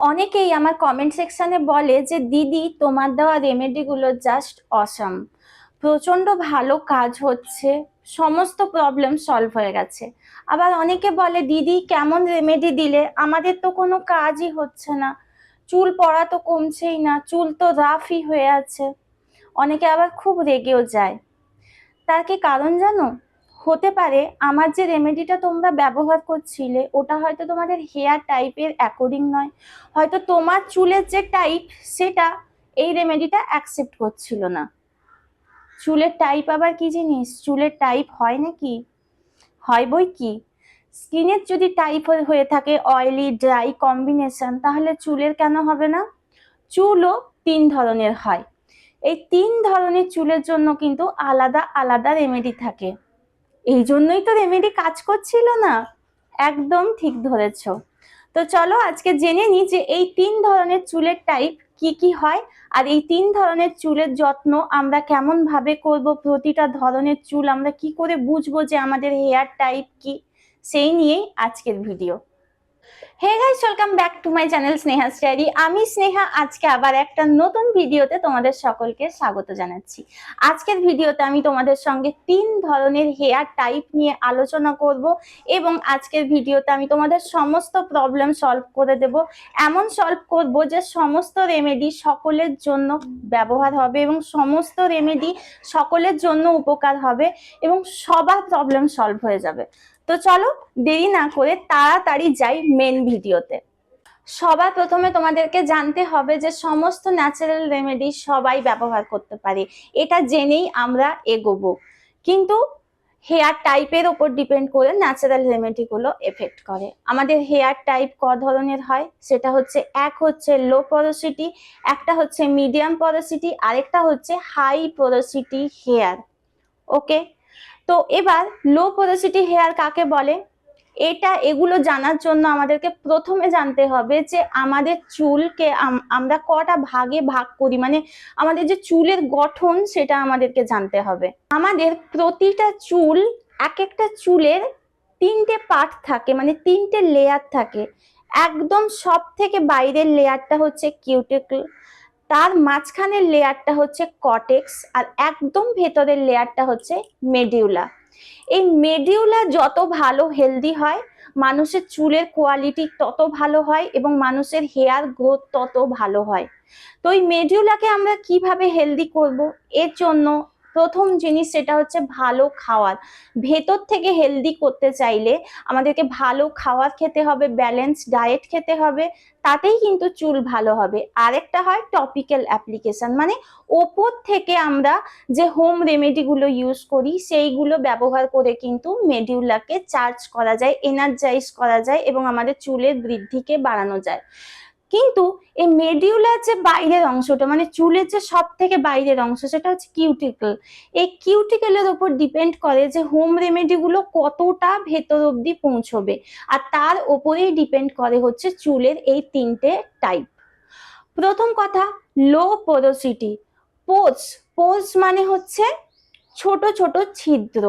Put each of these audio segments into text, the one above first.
অনেকেই আমার কমেন্ট সেকশনে বলে যে, দিদি, তোমার দেওয়া রেমেডিগুলো জাস্ট অসাম প্রচণ্ড ভালো কাজ হচ্ছে, সমস্ত প্রবলেম সলভ হয়ে গেছে। আবার অনেকে বলে, দিদি, কেমন রেমেডি দিলে? আমাদের তো কোনো কাজই হচ্ছে না। চুল পড়া তো কমছেই না, চুল তো রাফই হয়ে আছে। অনেকে আবার খুব রেগেও যায়। তার কি কারণ জানো? হতে পারে আমার যে রেমেডিটা তোমরা ব্যবহার করছিলে, ওটা হয়তো তোমাদের হেয়ার টাইপের অ্যাকর্ডিং নয়। হয়তো তোমার চুলের যে টাইপ সেটা এই রেমেডিটা অ্যাকসেপ্ট করছিল না। চুলের টাইপ আবার কি জিনিস? চুলের টাইপ হয় নাকি? হয় বই কি? স্কিনের যদি টাইপ হয়ে থাকে অয়েলি ড্রাই কম্বিনেশন তাহলে চুলের কেন হবে না? চুলও তিন ধরনের হয়। এই তিন ধরনের চুলের জন্য কিন্তু আলাদা আলাদা রেমেডি থাকে। এই জন্যই তো রেমেডি কাজ করছিল না। একদম ঠিক ধরেছ। তো চলো আজকে জেনে নিই যে এই তিন ধরনের চুলের টাইপ কি কি হয়, আর এই তিন ধরনের চুলের যত্ন আমরা কেমন ভাবে করব, প্রতিটা ধরনের চুল আমরা কি করে বুঝব যে আমাদের হেয়ার টাইপ কি? সেই নিয়েই আজকের video hey guys welcome back to my channel Sneha study আমি স্নেহা, আজকে আবার একটা নতুন ভিডিওতে তোমাদের সকলকে স্বাগত জানাচ্ছি। আজকের ভিডিওতে আমি তোমাদের সঙ্গে তিন ধরনের হেয়ার টাইপ নিয়ে আলোচনা করব এবং আজকের ভিডিওতে আমি তোমাদের সমস্ত প্রবলেম সলভ করে দেব। এমন সলভ করব যে সমস্ত রেমেডি সকলের জন্য ব্যবহার হবে এবং সমস্ত রেমেডি সকলের জন্য উপকার হবে এবং সবার প্রবলেম সলভ হয়ে যাবে। তো চলো দেরি না করে তাড়াতাড়ি যাই মেন ভিডিওতে। সবার প্রথমে তোমাদেরকে জানতে হবে যে সমস্ত ন্যাচারাল রেমেডি সবাই ব্যবহার করতে পারে। এটা জেনেই আমরা এগোবো। কিন্তু হেয়ার টাইপের ওপর ডিপেন্ড করে ন্যাচারাল রেমেডিগুলো এফেক্ট করে। আমাদের হেয়ার টাইপ ক ধরনের হয়? সেটা হচ্ছে এক হচ্ছে লো পরোসিটি একটা হচ্ছে মিডিয়াম পরোসিটি আরেকটা হচ্ছে হাই পরোসিটি হেয়ার ওকে তো এবার লো পোরোসিটি হেয়ার কাকে বলে? এটা এগুলো জানার জন্য আমাদেরকে প্রথমে জানতে হবে যে আমাদের চুলকে আম- আমরা কটা ভাগে ভাগ করি? মানে আমাদের যে চুলের গঠন সেটা আমাদেরকে জানতে হবে। আমাদের প্রতিটা চুল এক একটা চুলের তিনটে পার্ট থাকে মানে তিনটে লেয়ার থাকে। একদম সব থেকে বাইরের লেয়ারটা হচ্ছে কিউটিকল তার মাঝখানের লেয়ারটা হচ্ছে কটেক্স আর একদম ভেতরের লেয়ারটা হচ্ছে মেডিউলা। এই মেডিউলা যত ভালো হেলদি হয়, মানুষের চুলের কোয়ালিটি তত ভালো হয় এবং মানুষের হেয়ার গ্রোথ তত ভালো হয়। তো এই মেডিউলাকে আমরা কীভাবে হেলদি করব? এর জন্য প্রথম জিনিস সেটা হচ্ছে ভালো খাওয়ার। ভেতর থেকে হেলদি করতে চাইলে আমাদেরকে ভালো খাওয়ার খেতে হবে ব্যালেন্স ডায়েট খেতে হবে, তাতেই কিন্তু চুল ভালো হবে। আরেকটা হয় টপিক্যাল অ্যাপ্লিকেশন মানে ওপর থেকে আমরা যে হোম রেমেডিগুলো ইউজ করি, সেইগুলো ব্যবহার করে কিন্তু মেডিউলাকে চার্জ করা যায় এনার্জাইজ করা যায় এবং আমাদের চুলের বৃদ্ধিকে বাড়ানো যায়। কিন্তু এই মেডিউলার যে বাইরের অংশটা মানে চুলের যে সব থেকে বাইরের অংশ, সেটা হচ্ছে কিউটিকল এই কিউটিকেলের উপর ডিপেন্ড করে যে হোম রেমেডিগুলো কতটা ভেতর অবধি পৌঁছবে। আর তার ওপরেই ডিপেন্ড করে হচ্ছে চুলের এই তিনটে টাইপ প্রথম কথা লো পোরোসিটি পোজ পোজ মানে হচ্ছে ছোট ছোট ছিদ্র।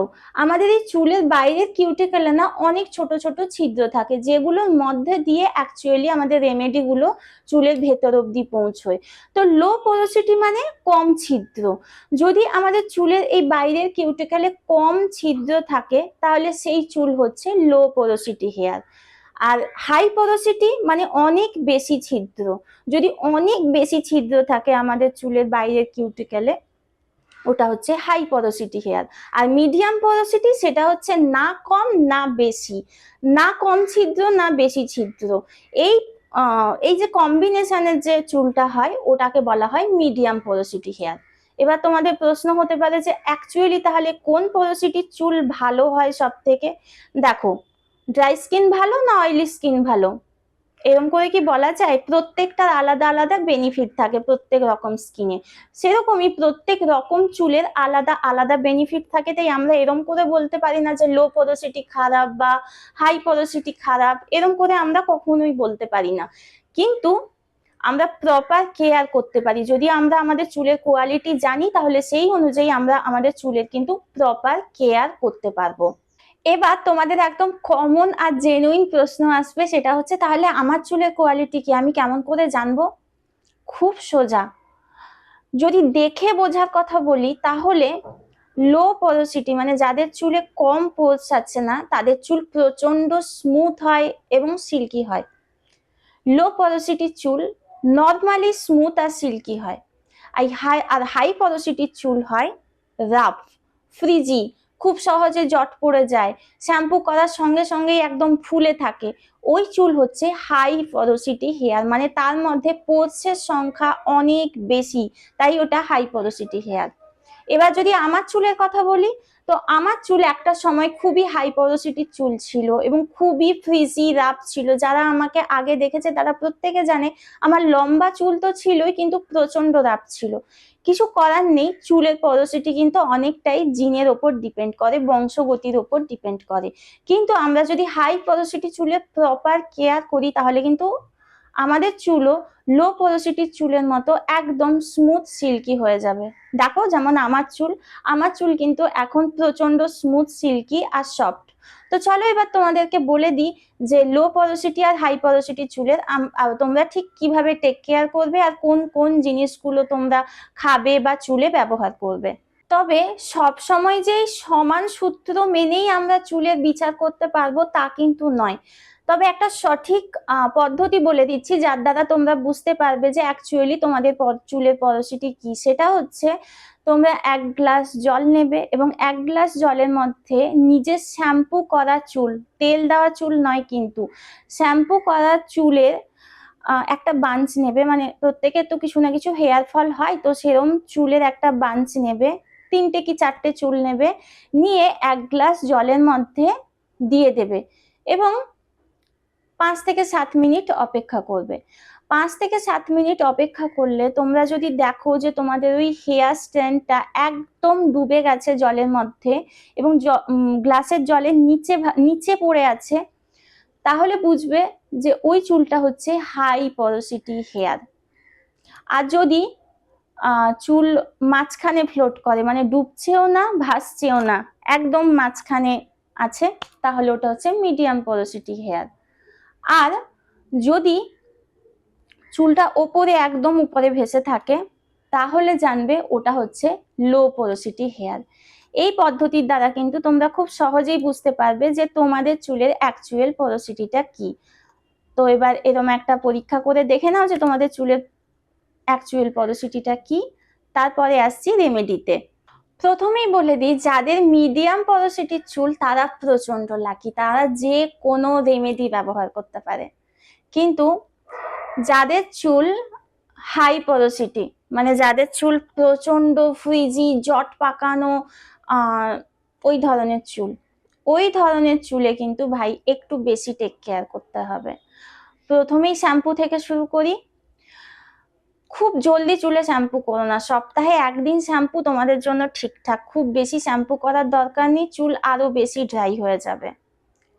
আমাদের এই চুলের বাইরের কিউটিকেলে না অনেক ছোট ছোট ছিদ্র থাকে, যেগুলোর মধ্যে দিয়ে অ্যাকচুয়ালি আমাদের রেমেডিগুলো চুলের ভেতর অবধি পৌঁছয়। তো লো পোরোসিটি মানে কম ছিদ্র। যদি আমাদের চুলের এই বাইরের কিউটিকেলে কম ছিদ্র থাকে, তাহলে সেই চুল হচ্ছে লো পোরোসিটি হেয়ার আর হাই পোরোসিটি মানে অনেক বেশি ছিদ্র। যদি অনেক বেশি ছিদ্র থাকে আমাদের চুলের বাইরের কিউটিকেলে ওটা হচ্ছে হাই পরোসিটি হেয়ার আর মিডিয়াম পরোসিটি সেটা হচ্ছে না কম, না বেশি। না কম ছিদ্র, না বেশি ছিদ্র। এই এই যে কম্বিনেশনের যে চুলটা হয়, ওটাকে বলা হয় মিডিয়াম পরোসিটি হেয়ার এবার তোমাদের প্রশ্ন হতে পারে যে অ্যাকচুয়ালি তাহলে কোন পরোসিটির চুল ভালো হয় সব থেকে দেখো ড্রাই স্কিন ভালো না অয়েলি স্কিন ভালো? এরকম করে কি বলা যায়? প্রত্যেকটার আলাদা আলাদা বেনিফিট থাকে প্রত্যেক রকম স্কিনে সেরকমই প্রত্যেক রকম চুলের আলাদা আলাদা বেনিফিট থাকে। তাই আমরা এরম করে বলতে পারি না যে লো পরোসিটি খারাপ বা হাই পরোসিটি খারাপ, এরম করে আমরা কখনোই বলতে পারি না। কিন্তু আমরা প্রপার কেয়ার করতে পারি। যদি আমরা আমাদের চুলের কোয়ালিটি জানি, তাহলে সেই অনুযায়ী আমরা আমাদের চুলের কিন্তু প্রপার কেয়ার করতে পারব। এবার তোমাদের একদম কমন আর জেনুইন প্রশ্ন আসবে, সেটা হচ্ছে তাহলে আমার চুলের কোয়ালিটি কি? আমি কেমন করে জানব? খুব সোজা। যদি দেখে বোঝার কথা বলি, তাহলে লো পরোসিটি মানে যাদের চুলে কম পোর্স আছে না, তাদের চুল প্রচণ্ড স্মুথ হয় এবং সিল্কি হয়। লো পরোসিটির চুল নর্মালি স্মুথ আর সিল্কি হয়। আর হাই আর হাই চুল হয় রাফ ফ্রিজি খুব সহজে জট পড়ে যায়। শ্যাম্পু করার সঙ্গে সঙ্গেই একদম ফুলে থাকে। ওই চুল হচ্ছে হাই পরোসিটি হেয়ার মানে তার মধ্যে পোর্সের সংখ্যা অনেক বেশি, তাই ওটা হাই পরোসিটি হেয়ার। এবার যদি আমার চুলের কথা বলি তো আমার চুল একটা সময় খুবই হাই পরোসিটির চুল ছিল এবং খুবই ফ্রিজি রাপ ছিল। যারা আমাকে আগে দেখেছে তারা প্রত্যেকে জানে আমার লম্বা চুল তো ছিলই কিন্তু প্রচণ্ড রাপ ছিল। কিছু করার নেই, চুলের পরোসিটি কিন্তু অনেকটাই জিনের ওপর ডিপেন্ড করে, বংশগতির ওপর ডিপেন্ড করে। কিন্তু আমরা যদি হাই পরোসিটি চুলের প্রপার কেয়ার করি তাহলে কিন্তু আমাদের চুলও লো পরোসিটির চুলের মতো একদম স্মুথ সিল্কি হয়ে যাবে। দেখো যেমন আমার চুল আমার চুল কিন্তু এখন প্রচণ্ড স্মুথ সিল্কি আর সফট তো চলো এবার তোমাদেরকে বলে দিই যে লো পরোসিটি আর হাই পরোসিটি চুলের তোমরা ঠিক কীভাবে টেক কেয়ার করবে আর কোন কোন জিনিসগুলো তোমরা খাবে বা চুলে ব্যবহার করবে। তবে সব সময় যে সমান সূত্র মেনেই আমরা চুলের বিচার করতে পারব তা কিন্তু নয়। তবে একটা সঠিক পদ্ধতি বলে দিচ্ছি যার দ্বারা তোমরা বুঝতে পারবে যে অ্যাকচুয়ালি তোমাদের চুলের পরোসিটি কি। সেটা হচ্ছে তোমরা এক গ্লাস জল নেবে এবং এক গ্লাস জলের মধ্যে নিজের শ্যাম্পু করা চুল, তেল দেওয়া চুল নয় কিন্তু, শ্যাম্পু করা চুলের একটা বাঞ্চ নেবে। মানে প্রত্যেকের তো কিছু না কিছু হেয়ার ফল হয়, তো সেরম চুলের একটা বাঞ্চ নেবে। তিনটে কি চারটে চুল নেবে, নিয়ে এক গ্লাস জলের মধ্যে দিয়ে দেবে এবং পাঁচ থেকে সাত মিনিট অপেক্ষা করবে। পাঁচ থেকে সাত মিনিট অপেক্ষা করলে তোমরা যদি দেখো যে তোমাদের ওই হেয়ার স্ট্যান্ডটা একদম ডুবে গেছে জলের মধ্যে এবং গ্লাসের জলের নিচে নিচে পড়ে আছে, তাহলে বুঝবে যে ওই চুলটা হচ্ছে হাই পরোসিটি হেয়ার। আর যদি চুল মাঝখানে ফ্লোট করে মানে ডুবছেও না, ভাসছেও না, একদম মাঝখানে আছে, তাহলে ওটা হচ্ছে মিডিয়াম পরোসিটি হেয়ার আর যদি চুলটা ওপরে একদম উপরে ভেসে থাকে, তাহলে জানবে ওটা হচ্ছে লো পরোসিটি হেয়ার এই পদ্ধতির দ্বারা কিন্তু তোমরা খুব সহজেই বুঝতে পারবে যে তোমাদের চুলের অ্যাকচুয়াল পরোসিটিটা কি। তো এবার এরম একটা পরীক্ষা করে দেখে নাও যে তোমাদের চুলের অ্যাকচুয়াল পরোসিটিটা কি? তারপরে আসছি রেমেডিতে প্রথমেই বলে দিই, যাদের মিডিয়াম পরোসিটির চুল, তারা প্রচণ্ড লাকি তারা যে কোনো রেমেডি ব্যবহার করতে পারে। কিন্তু যাদের চুল হাই পরোসিটি মানে যাদের চুল প্রচণ্ড ফ্রিজি জট পাকানো ওই ধরনের চুল, ওই ধরনের চুলে কিন্তু ভাই একটু বেশি টেক কেয়ার করতে হবে। প্রথমেই শ্যাম্পু থেকে শুরু করি খুব জলদি চুলে শ্যাম্পু করো না। সপ্তাহে একদিন শ্যাম্পু তোমাদের জন্য ঠিকঠাক। খুব বেশি শ্যাম্পু করার দরকার নেই, চুল আরও বেশি ড্রাই হয়ে যাবে।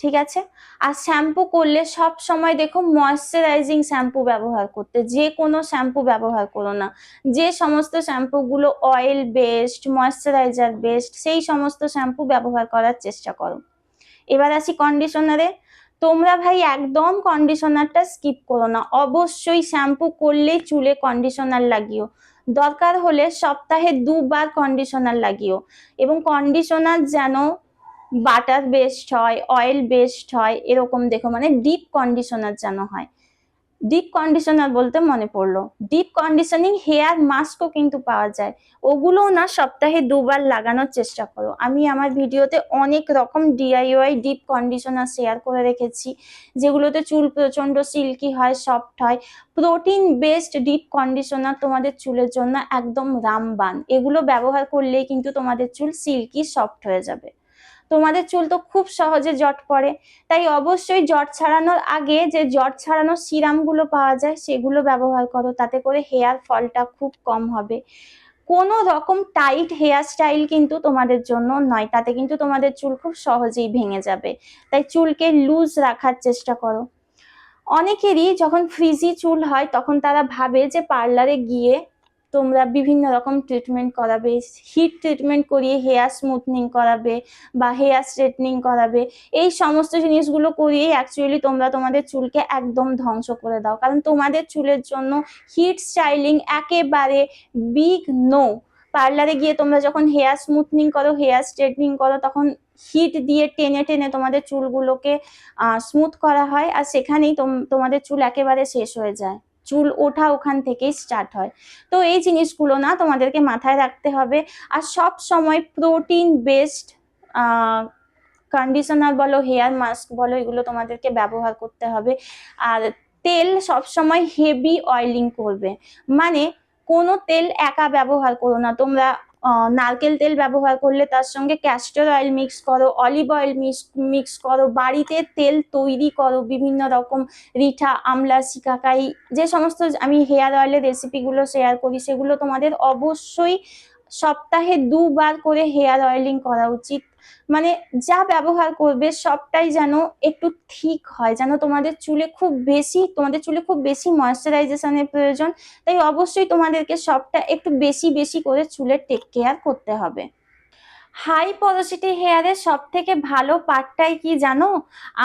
ঠিক আছে? আর শ্যাম্পু করলে সব সময় দেখো ময়শ্চারাইজিং শ্যাম্পু ব্যবহার করতে। যে কোনো শ্যাম্পু ব্যবহার করো না। যে সমস্ত শ্যাম্পুগুলো অয়েল বেসড ময়শ্চারাইজার বেসড সেই সমস্ত শ্যাম্পু ব্যবহার করার চেষ্টা করো। এবার আসি কন্ডিশনারে তোমরা ভাই একদম কন্ডিশনারটা স্কিপ করো না। অবশ্যই শ্যাম্পু করলে চুলে কন্ডিশনার লাগিও। দরকার হলে সপ্তাহে দুবার কন্ডিশনার লাগিও। এবং কন্ডিশনার যেন বাটার বেস্ট হয় অয়েল বেস্ট হয়, এরকম দেখো। মানে ডিপ কন্ডিশনার যেন হয়। ডিপ কন্ডিশনার বলতে মনে পড়ল। ডিপ কন্ডিশনিং হেয়ার মাস্কও কিন্তু পাওয়া যায়। ওগুলোও না সপ্তাহে দুবার লাগানোর চেষ্টা করো। আমি আমার ভিডিওতে অনেক রকম ডিআইওয়াই ডিপ কন্ডিশনার শেয়ার করে রেখেছি, যেগুলোতে চুল প্রচণ্ড সিল্কি হয় সফট হয়। প্রোটিন বেসড ডিপ কন্ডিশনার তোমাদের চুলের জন্য একদম রামবান। এগুলো ব্যবহার করলেই কিন্তু তোমাদের চুল সিল্কি সফট হয়ে যাবে। তোমাদের চুল তো খুব সহজে জট পড়ে। তাই অবশ্যই জট ছাড়ানোর আগে যে জট ছাড়ানোর সিরামগুলো পাওয়া যায়, সেগুলো ব্যবহার করো। তাতে করে হেয়ার ফলটা খুব কম হবে। কোনো রকম টাইট হেয়ার স্টাইল কিন্তু তোমাদের জন্য নয়। তাতে কিন্তু তোমাদের চুল খুব সহজেই ভেঙে যাবে। তাই চুলকে লুজ রাখার চেষ্টা করো। অনেকেরই যখন ফ্রিজি চুল হয়, তখন তারা ভাবে যে পার্লারে গিয়ে তোমরা বিভিন্ন রকম ট্রিটমেন্ট করাবে হিট ট্রিটমেন্ট করিয়ে হেয়ার স্মুথনিং করাবে বা হেয়ার স্ট্রেটনিং করাবে, এই সমস্ত জিনিসগুলো করিয়ে অ্যাকচুয়ালি তোমরা তোমাদের চুলকে একদম ধ্বংস করে দাও। কারণ তোমাদের চুলের জন্য হিট স্টাইলিং একেবারে বিগ নো পার্লারে গিয়ে তোমরা যখন হেয়ার স্মুথনিং করো হেয়ার স্ট্রেটনিং করো, তখন হিট দিয়ে টেনে টেনে তোমাদের চুলগুলোকে স্মুথ করা হয় আর সেখানেই তোম- তোমাদের চুল একেবারে শেষ হয়ে যায়। চুল ওঠা ওখান থেকেই স্টার্ট হয়। তো এই জিনিসগুলো না তোমাদেরকে মাথায় রাখতে হবে। আর সব সময় প্রোটিন বেসড কন্ডিশনার বলো হেয়ার মাস্ক বলো, এগুলো তোমাদেরকে ব্যবহার করতে হবে। আর তেল সব সময় হেভি অয়েলিং করবে। মানে কোনো তেল একা ব্যবহার করো না। তোমরা নারকেল তেল ব্যবহার করলে তার সঙ্গে ক্যাস্টর অয়েল মিক্স করো অলিভ অয়েল মিক্স করো, বাড়িতে তেল তৈরি করো, বিভিন্ন রকম রিঠা, আমলা, শিকাকাই, যে সমস্ত আমি হেয়ার অয়েলের রেসিপিগুলো শেয়ার করি, সেগুলো তোমাদের অবশ্যই সপ্তাহে দুবার করে হেয়ার অয়েলিং করা উচিত। মানে যা ব্যবহার করবে সবটাই যেন একটু ঠিক হয়, যেন তোমাদের চুলে খুব বেশি, তোমাদের চুলে খুব বেশি ময়শ্চারাইজেশনের প্রয়োজন। তাই অবশ্যই তোমাদেরকে সবটা একটু বেশি বেশি করে চুলের টেক কেয়ার করতে হবে। হাই পরোসিটি হেয়ারের সব থেকে ভালো পার্টটাই কি জানো?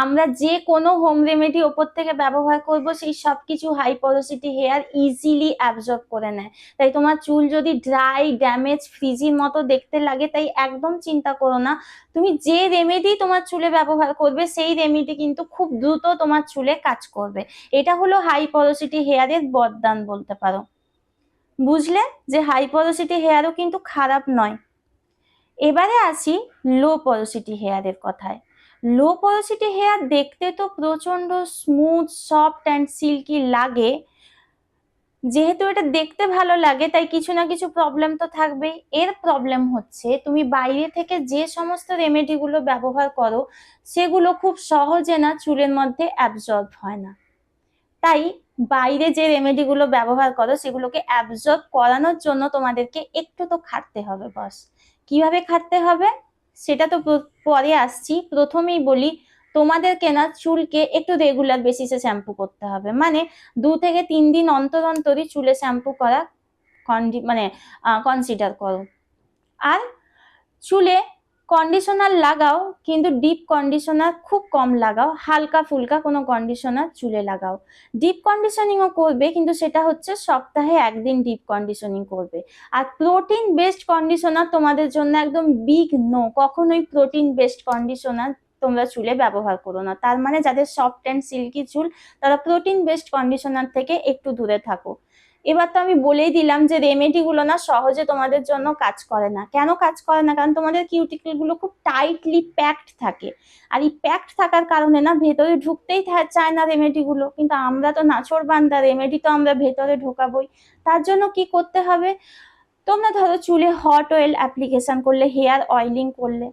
আমরা যে কোনো হোম রেমেডি ওপর থেকে ব্যবহার করব, সেই সব কিছু high porosity hair easily absorb করে নেয়। তাই তোমার চুল যদি ড্রাই ড্যামেজ ফ্রিজির মতো দেখতে লাগে, তাই একদম চিন্তা করো না। তুমি যে রেমেডি তোমার চুলে ব্যবহার করবে, সেই রেমেডি কিন্তু খুব দ্রুত তোমার চুলে কাজ করবে। এটা হলো হাই পরোসিটি হেয়ারের বরদান বলতে পারো। বুঝলে? যে হাই পরোসিটি হেয়ারও কিন্তু খারাপ নয়। এবারে আসি লো পরোসিটি হেয়ারের কথায়। লো পরোসিটি হেয়ার দেখতে তো প্রচণ্ড স্মুথ সফট অ্যান্ড সিল্কি লাগে। যেহেতু এটা দেখতে ভালো লাগে, তাই কিছু না কিছু প্রবলেম তো থাকবেই। এর প্রবলেম হচ্ছে, তুমি বাইরে থেকে যে সমস্ত রেমেডিগুলো ব্যবহার করো, সেগুলো খুব সহজে না চুলের মধ্যে অ্যাবজর্ব হয় না। তাই বাইরে যে রেমেডিগুলো ব্যবহার করো, সেগুলোকে অ্যাবজর্ব করানোর জন্য তোমাদেরকে একটু তো খাটতে হবে বস কীভাবে খাটতে হবে? সেটা তো পরে আসছি। প্রথমেই বলি, তোমাদের কেনা চুলকে একটু রেগুলার বেসিসে শ্যাম্পু করতে হবে। মানে দু থেকে তিন দিন অন্তর অন্তরই চুলে শ্যাম্পু করা কন্ডি মানে কনসিডার করো। আর চুলে কন্ডিশনার লাগাও, কিন্তু ডিপ কন্ডিশনার খুব কম লাগাও, হালকা ফুলকা কোনো কন্ডিশনার চুলে লাগাও। ডিপ কন্ডিশনিংও করবে, কিন্তু সেটা হচ্ছে সপ্তাহে একদিন ডিপ কন্ডিশনিং করবে। আর প্রোটিন বেসড কন্ডিশনার তোমাদের জন্য একদম বিগ নো কখনোই প্রোটিন বেসড কন্ডিশনার তোমরা চুলে ব্যবহার করো না। তার মানে যাদের সফট অ্যান্ড সিল্কি চুল, তারা প্রোটিন বেসড কন্ডিশনার থেকে একটু দূরে থাকো। এবার তো আমি বলেই দিলাম যে রেমেডিগুলো না সহজে তোমাদের জন্য কাজ করে না। কেন কাজ করে না? কারণ তোমাদের কিউটিকেলগুলো খুব টাইটলি প্যাকড থাকে। আর এই প্যাকড থাকার কারণে না ভেতরে ঢুকতেই চায় না রেমেডিগুলো কিন্তু আমরা তো নাচর বান্দা রেমেডি তো আমরা ভেতরে ঢোকাবই। তার জন্য কি করতে হবে? তোমরা ধরো চুলে হট অয়েল অ্যাপ্লিকেশন করলে হেয়ার অয়েলিং করলে,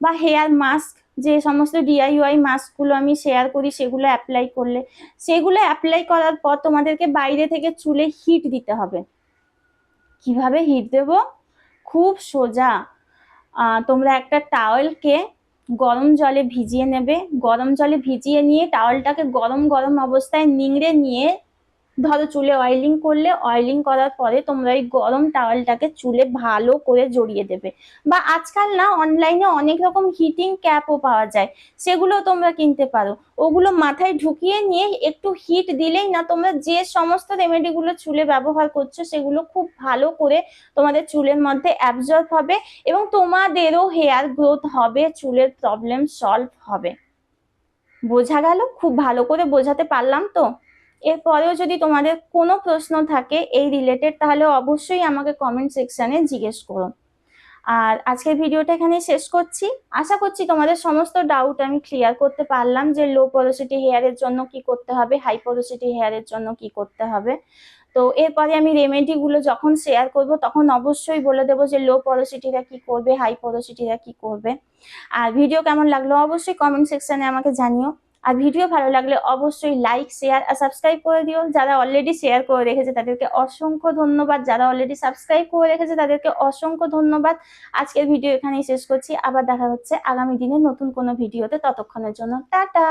বা হেয়ার মাস্ক যে সমস্ত ডিআইওয়াই মাস্কগুলো আমি শেয়ার করি, সেগুলো অ্যাপ্লাই করলে। সেগুলো অ্যাপ্লাই করার পর তোমাদেরকে বাইরে থেকে চুলে হিট দিতে হবে। কীভাবে হিট দেব? খুব সোজা। তোমরা একটা টাওয়েলকে গরম জলে ভিজিয়ে নেবে। গরম জলে ভিজিয়ে নিয়ে টাওয়েলটাকে গরম গরম অবস্থায় নিংড়ে নিয়ে ধরো চুলে অয়েলিং করলে অয়েলিং করার পরে তোমরা এই গরম টাওয়েলটাকে চুলে ভালো করে জড়িয়ে দেবে। বা আজকাল না অনলাইনে অনেক রকম হিটিং ক্যাপও পাওয়া যায়, সেগুলো তোমরা কিনতে পারো। ওগুলো মাথায় ঢুকিয়ে নিয়ে একটু হিট দিলেই না তোমরা যে সমস্ত রেমেডিগুলো চুলে ব্যবহার করছ, সেগুলো খুব ভালো করে তোমাদের চুলের মধ্যে অ্যাবজর্ব হবে এবং তোমাদেরও হেয়ার গ্রোথ হবে, চুলের প্রবলেম সলভ হবে। বোঝা গেল? খুব ভালো করে বোঝাতে পারলাম তো? এরপরেও যদি তোমাদের কোনো প্রশ্ন থাকে এই রিলেটেড তাহলে অবশ্যই আমাকে কমেন্ট সেকশানে জিজ্ঞেস করো। আর আজকের ভিডিওটা এখানে শেষ করছি। আশা করছি তোমাদের সমস্ত ডাউট আমি ক্লিয়ার করতে পারলাম যে লো পরোসিটি হেয়ারের জন্য কি করতে হবে হাই পরোসিটি হেয়ারের জন্য কি করতে হবে। তো এরপরে আমি রেমেডিগুলো যখন শেয়ার করব, তখন অবশ্যই বলে দেবো যে লো পরোসিটিরা কি করবে হাই পরোসিটিরা কি করবে। আর ভিডিও কেমন লাগল অবশ্যই কমেন্ট সেকশানে আমাকে জানিও। আর ভিডিও ভালো লাগলে অবশ্যই লাইক শেয়ার আর সাবস্ক্রাইব করে দিও। যারা অলরেডি শেয়ার করে রেখেছে তাদেরকে অসংখ্য ধন্যবাদ। যারা অলরেডি সাবস্ক্রাইব করে রেখেছে তাদেরকে অসংখ্য ধন্যবাদ। আজকের ভিডিও এখানেই শেষ করছি। আবার দেখা হচ্ছে আগামী দিনে নতুন কোনো ভিডিওতে ততক্ষণের জন্য টাটা!